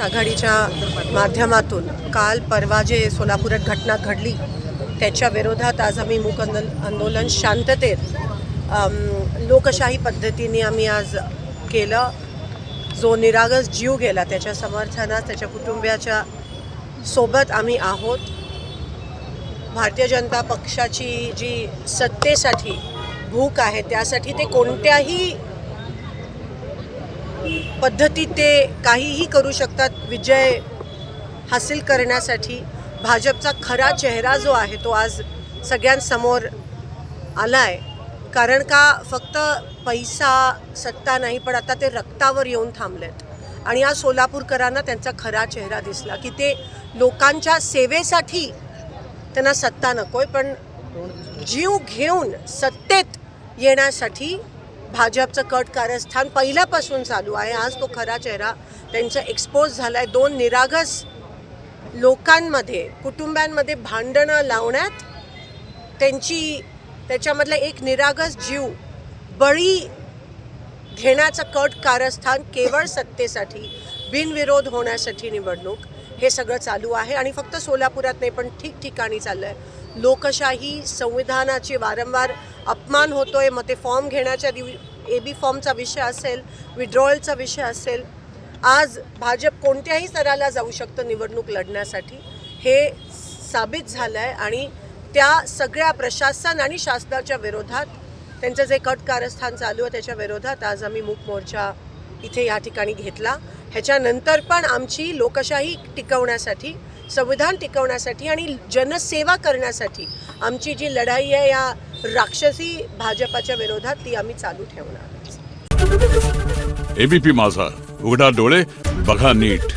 आघाडीच्या माध्यमातून काल परवा जे सोलापुरात घटना घडली त्याच्या विरोधात आज आम्ही मूक आंदोल आंदोलन शांततेत लोकशाही पद्धतीने आम्ही आज केलं. जो निरागस जीव गेला त्याच्या समर्थनात त्याच्या कुटुंबियाच्या सोबत आम्ही आहोत. भारतीय जनता पक्षाची जी सत्तेसाठी भूक आहे त्यासाठी ते कोणत्याही पद्धतीत ते काहीही करू शकतात. विजय हासिल करण्यासाठी भाजपचा खरा चेहरा जो आहे तो आज सगळ्यांसमोर आला आहे कारण का फक्त पैसा सत्ता नाही पण आता ते रक्तावर येऊन थांबलेत. आणि आज सोलापूरकरांना त्यांचा खरा चेहरा दिसला की ते लोकांच्या सेवेसाठी त्यांना सत्ता नकोय पण जीव घेऊन सत्तेत येण्यासाठी भाजपचं कट कारस्थान पहिल्यापासून चालू आहे. आज तो खरा चेहरा त्यांचा एक्सपोज झाला आहे दोन निरागस लोकांमध्ये कुटुंबांमध्ये भांडणं लावण्यात त्यांची त्याच्यामधला एक निरागस जीव बळी घेण्याचं कट कारस्थान केवळ सत्तेसाठी बिनविरोध होण्यासाठी निवडणूक हे सगळं चालू आहे. आणि फक्त सोलापुरात नाही पण ठिकठिकाणी चाललं आहे लोकशाही संविधानाची वारंवार अपमान होतो आहे मग ते फॉर्म घेण्याच्या दिव ए बी फॉर्मचा विषय असेल विड्रॉवलचा विषय असेल आज भाजप कोणत्याही स्तराला जाऊ शकतं निवडणूक लढण्यासाठी हे साबित झालं आहे आणि त्या सगळ्या प्रशासन आणि शासनाच्या विरोधात त्यांचं जे कट कारस्थान चालू आहे त्याच्या विरोधात आज आम्ही मूक मोर्चा इथे या ठिकाणी घेतला. ह्याच्यानंतर पण आमची लोकशाही टिकवण्यासाठी संविधान टिकवण्यासाठी आणि जनसेवा करण्यासाठी आमची जी लढाई आहे या राक्षसी भाजपाच्या विरोधात ती आम्ही चालू ठेवणार एबीपी माझा उघडा डोळे बघा नीट